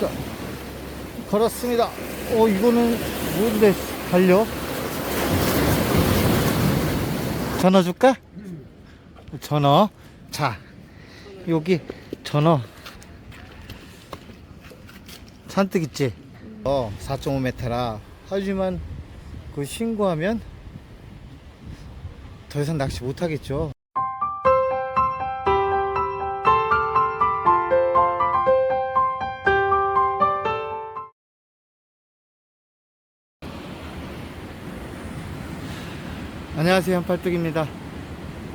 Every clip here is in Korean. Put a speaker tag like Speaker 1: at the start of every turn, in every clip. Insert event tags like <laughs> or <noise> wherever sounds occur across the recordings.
Speaker 1: 자, 걸었습니다. 어, 이거는 뭔데 달려? 전어 줄까? 전어. 자, 여기 전어. 산뜻 있지? 어, 4.5m라. 하지만 그 신고하면 더 이상 낚시 못 하겠죠. 안녕하세요 한팔뚝입니다.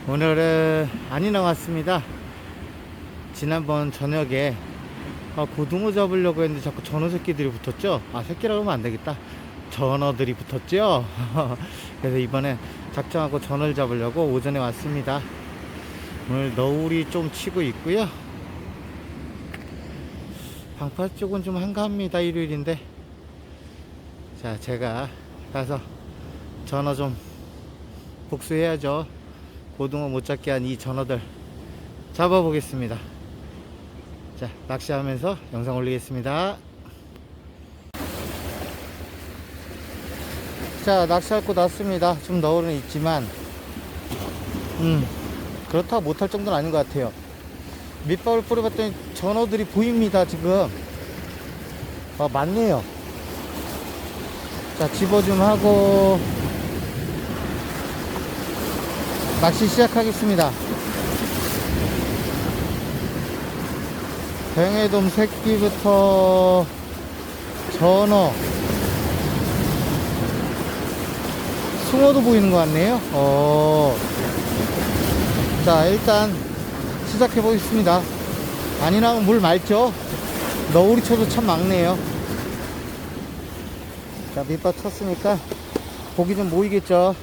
Speaker 1: 오늘은 안이 나왔습니다. 지난번 저녁에 아, 고등어 잡으려고 했는데 자꾸 전어 새끼들이 붙었죠? 아 새끼라고 하면 안되겠다. 전어들이 붙었죠? <laughs> 그래서 이번에 작정하고 전어를 잡으려고 오전에 왔습니다. 오늘 너울이 좀 치고 있고요. 방파 쪽은 좀 한가합니다 일요일인데. 자 제가 가서 전어 좀 복수해야죠. 고등어 못 잡게 한 이 전어들 잡아보겠습니다. 자, 낚시하면서 영상 올리겠습니다. 자, 낚시할 곳 왔습니다. 좀 너울은 있지만, 음, 그렇다고 못할 정도는 아닌 것 같아요. 밑밥을 뿌려봤더니 전어들이 보입니다, 지금. 아, 많네요. 자, 집어 좀 하고, 낚시 시작하겠습니다. 뱅에돔 새끼부터 전어, 숭어도 보이는 것 같네요. 어. 자, 일단 시작해 보겠습니다. 아니 나면 물 맑죠? 너구리 쳐도 참 막네요. 자, 밑밥 쳤으니까 고기 좀 모이겠죠?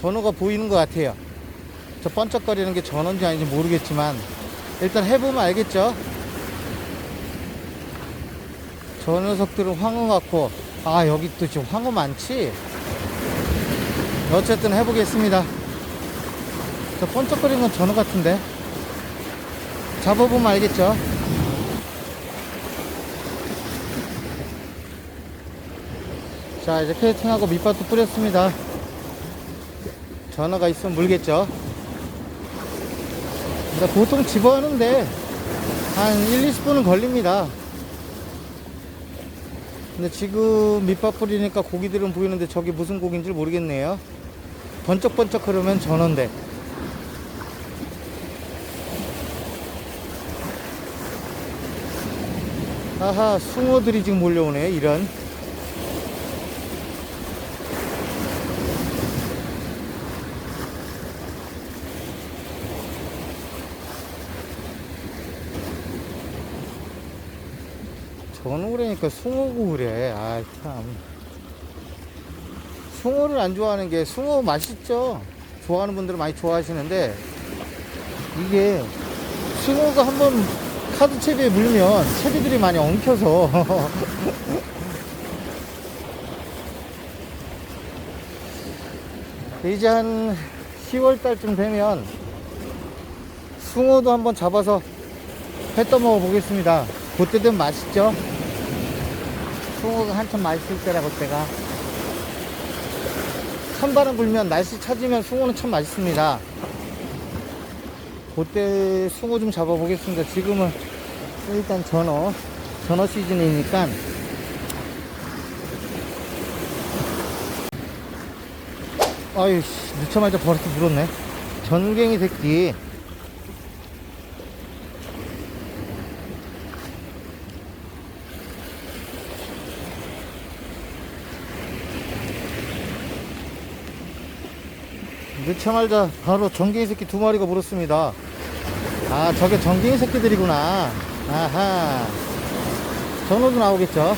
Speaker 1: 전어가 보이는 것 같아요. 저 번쩍거리는 게 전어인지 아닌지 모르겠지만 일단 해보면 알겠죠. 저 녀석들은 황어 같고 아 여기 또 지금 황어 많지. 어쨌든 해보겠습니다. 저 번쩍거리는 건 전어 같은데 잡아보면 알겠죠. 자 이제 캐스팅하고 밑밥도 뿌렸습니다. 전화가 있으면 물겠죠. 보통 집어하는데 한 1, 20분은 걸립니다. 근데 지금 밑밥 뿌리니까 고기들은 보이는데 저게 무슨 고기인지 모르겠네요. 번쩍번쩍 그러면 전어인데. 아하, 숭어들이 지금 몰려오네, 이런. 전우래니까 숭어고 그래. 아, 참. 숭어를 안 좋아하는 게 숭어 맛있죠. 좋아하는 분들은 많이 좋아하시는데 이게 숭어가 한번 카드 채비에 물면 채비들이 많이 엉켜서 <laughs> 이제 한 10월 달쯤 되면 숭어도 한번 잡아서 회 떠먹어 보겠습니다. 그때 되면 맛있죠? 숭어가 한참 맛있을 때라 그때가 찬바람 불면 날씨 차지면 숭어는 참 맛있습니다. 그때 숭어 좀 잡아보겠습니다. 지금은 일단 전어, 전어 시즌이니까 아유, 씨, 늦자마자 버릇 물었네. 전갱이 새끼. 늦자마자 바로 전갱이 새끼 두 마리가 물었습니다. 아, 저게 전갱이 새끼들이구나. 아하. 전어도 나오겠죠.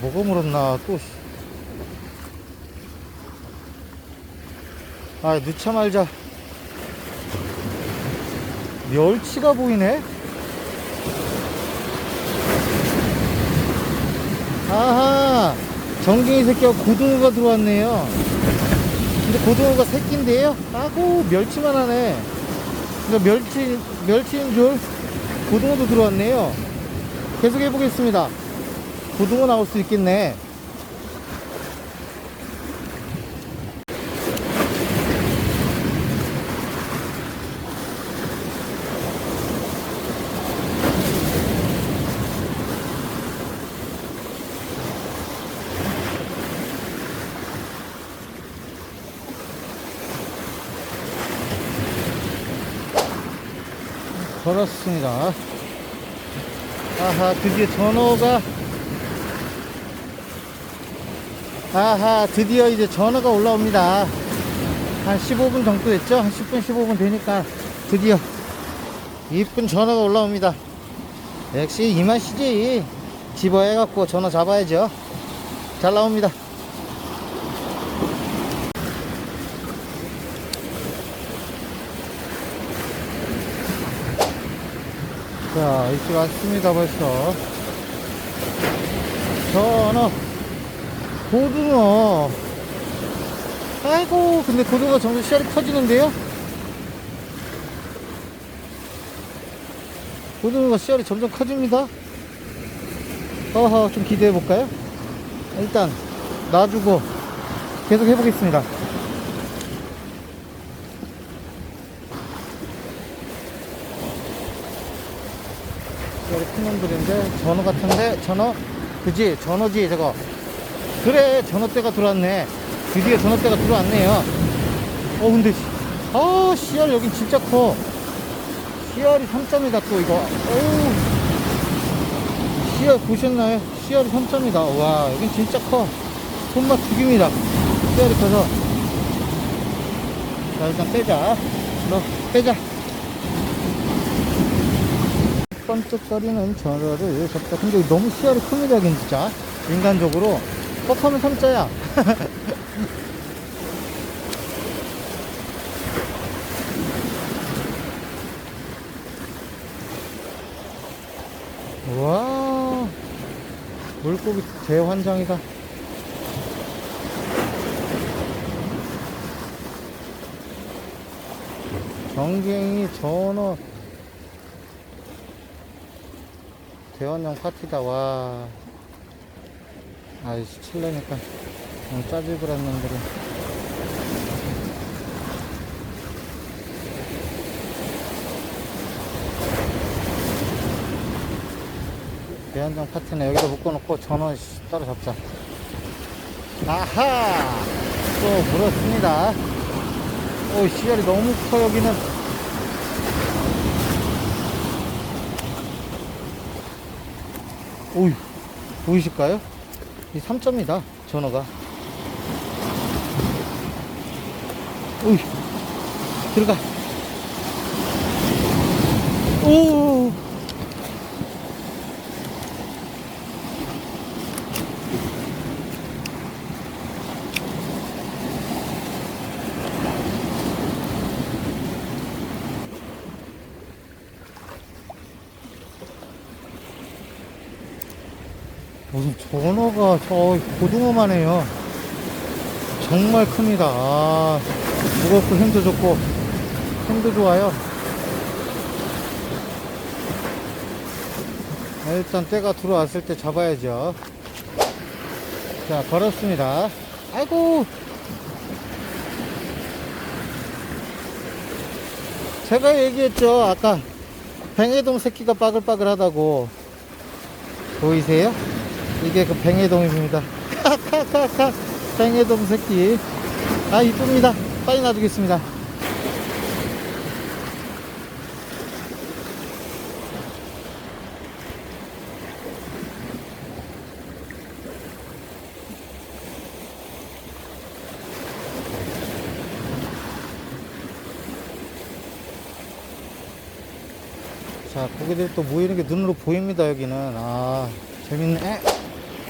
Speaker 1: 뭐가 물었나, 또. 씨. 아, 늦자 말자. 멸치가 보이네? 아하! 정갱이 새끼가 고등어가 들어왔네요. 근데 고등어가 새끼인데요? 아고, 멸치만 하네. 이거 멸치, 멸치인 줄 고등어도 들어왔네요. 계속 해보겠습니다. 고등어 나올 수 있겠네. 걸었습니다. 아하, 드디어 전어가, 아하, 드디어 이제 전어가 올라옵니다. 한 15분 정도 됐죠? 한 10분, 15분 되니까 드디어 이쁜 전어가 올라옵니다. 역시 이 맛이지. 집어해갖고 전어 잡아야죠. 잘 나옵니다. 자, 이제 왔습니다, 벌써. 전어, 고등어. 아이고, 근데 고등어 점점 씨알이 커지는데요? 고등어가 씨알이 점점 커집니다. 어허, 좀 기대해볼까요? 일단, 놔주고, 계속 해보겠습니다. 큰 놈들인데 전어 같은데 전어? 그지? 전어지 저거. 그래 전어대가 들어왔네. 드디어 전어대가 들어왔네요. 어 근데 씨- 아 씨알 여긴 진짜 커. 씨알이 3점이다 또 이거. 어우. 씨알 보셨나요? 씨알이 3점이다. 와 여긴 진짜 커. 손맛 죽입니다. 씨알이 커서. 자 일단 빼자. 너 빼자 번쩍거리는 전어를 잡다. 근데 너무 씨알이 큽니다, 여긴 진짜. 인간적으로. 뻑하면 삼자야. <laughs> 와 물고기 대환장이다. 정갱이, 전어, 대원형 파티다 와. 아이씨 칠래니까. 너무 짜질그란 놈들은. 대원형 파티는 여기다 묶어놓고 전원 씨, 따로 잡자. 아하! 또 물었습니다. 오 씨알이 너무 커 여기는 오이 보이실까요? 이 3점이다 전어가. 오이 들어가. 오 전어가 저 고등어만 해요. 정말 큽니다. 아, 무겁고 힘도 좋고 힘도 좋아요. 아, 일단 때가 들어왔을 때 잡아야죠. 자, 걸었습니다. 아이고! 제가 얘기했죠. 아까 뱅에동 새끼가 빠글빠글 하다고. 보이세요? 이게 그. 카카카카 뱅에동 새끼. 아 이쁩니다. 빨리 놔두겠습니다. 자, 고기들 또 모이는 게 눈으로 보입니다, 여기는. 아, 재밌네.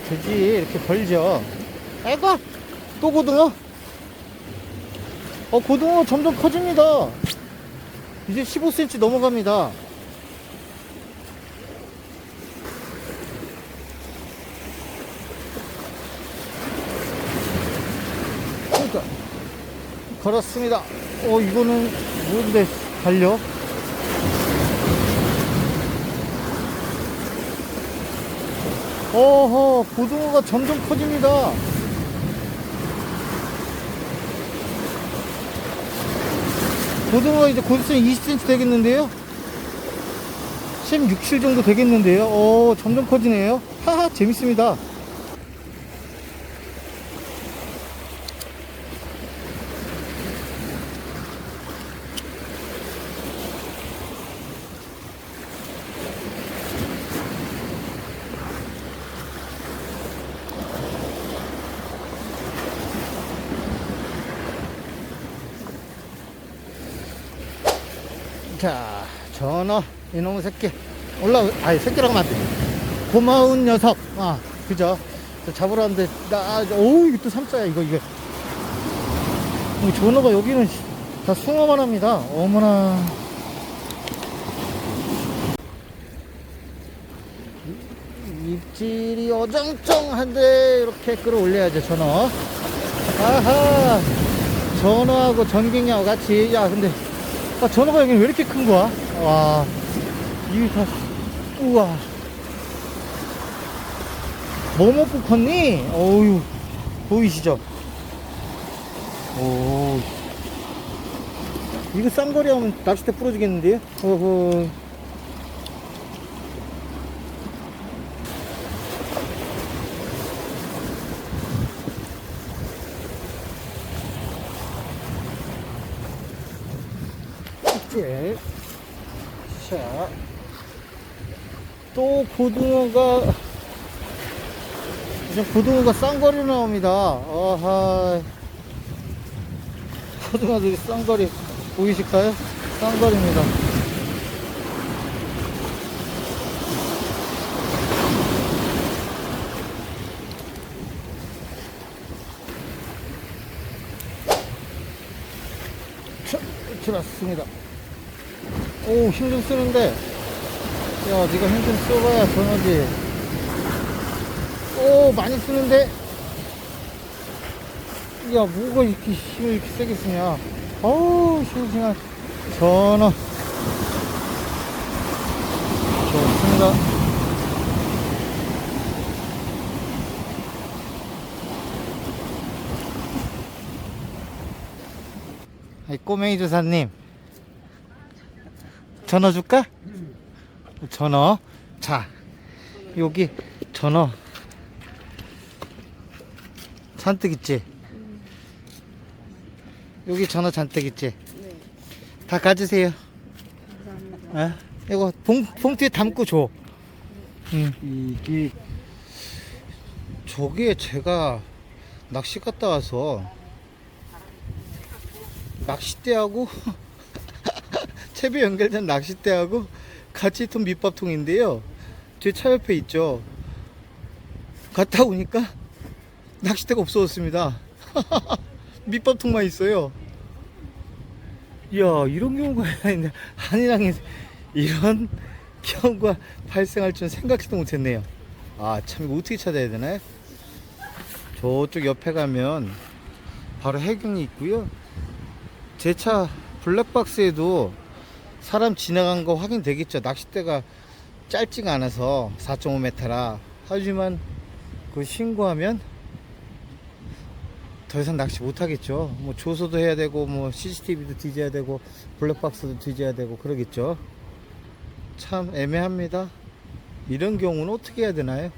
Speaker 1: 돼지. 이렇게 벌죠. 아이고 또 고등어? 어 고등어 점점 커집니다. 이제 15cm 넘어갑니다. 그러니까 걸었습니다. 어 이거는 뭔데 달려? 어허, 고등어가 점점 커집니다. 고등어가 이제 고수선 20cm 되겠는데요? 16, 7 정도 되겠는데요? 어, 점점 커지네요. 하하, 재밌습니다. 자, 전어, 이놈의 새끼. 올라, 아니, 새끼라고 하면 안 돼. 고마운 녀석. 아, 그죠? 저 잡으러 왔는데, 나, 어우, 이게 또 삼자야, 이거, 이게. 이 전어가 여기는 다 숭어만 합니다. 어머나. 이- 입질이 어정쩡한데, 이렇게 끌어올려야죠, 전어. 아하. 전어하고 전갱이하고 같이, 야, 근데, 아, 전어가 여기 왜 이렇게 큰 거야? 와, 이게 다, 우와. 뭐 먹고 컸니? 어우, 보이시죠? 오. 이거 쌍거리 하면 낚싯대 부러지겠는데요? 어허. 이제 자, 또 고등어가 이제 고등어가 쌍거리 나옵니다. 아하, 고등어들이 쌍거리 보이실까요? 쌍거리입니다. 자, 들었습니다. 오, 힘 좀 쓰는데. 야, 네가 힘 좀 써봐야 전화지. 오, 많이 쓰는데. 야, 뭐가 이렇게 힘을 이렇게 세게 쓰냐. 어우, 싱싱한 전화. 좋습니다. 꼬맹이 조사님. 전어 줄까? 전어. 자, 여기 전어. 잔뜩 있지? 여기 전어 잔뜩 있지?
Speaker 2: 네,
Speaker 1: 다 가지세요.
Speaker 2: 감사합니다.
Speaker 1: 어? 이거 봉, 봉투에 담고 줘. 응.
Speaker 3: 이게
Speaker 1: 저기에 제가 낚시 갔다 와서 낚싯대하고 채비 연결된 낚싯대하고 같이 있던 밑밥통인데요. 제 차 옆에 있죠. 갔다 오니까 낚싯대가 없어졌습니다. <laughs> 밑밥통만 있어요. 이야, 이런 경우가 있네. 한이랑에 이런 경우가 발생할 줄은 생각지도 못했네요. 아, 참, 이거 어떻게 찾아야 되나요? 저쪽 옆에 가면 바로 해경이 있고요. 제 차 블랙박스에도 사람 지나간 거 확인되겠죠. 낚싯대가 짧지가 않아서 4.5m라. 하지만 그 신고하면 더 이상 낚시 못 하겠죠. 뭐 조소도 해야 되고 뭐 CCTV도 뒤져야 되고 블랙박스도 뒤져야 되고 그러겠죠. 참 애매합니다. 이런 경우는 어떻게 해야 되나요?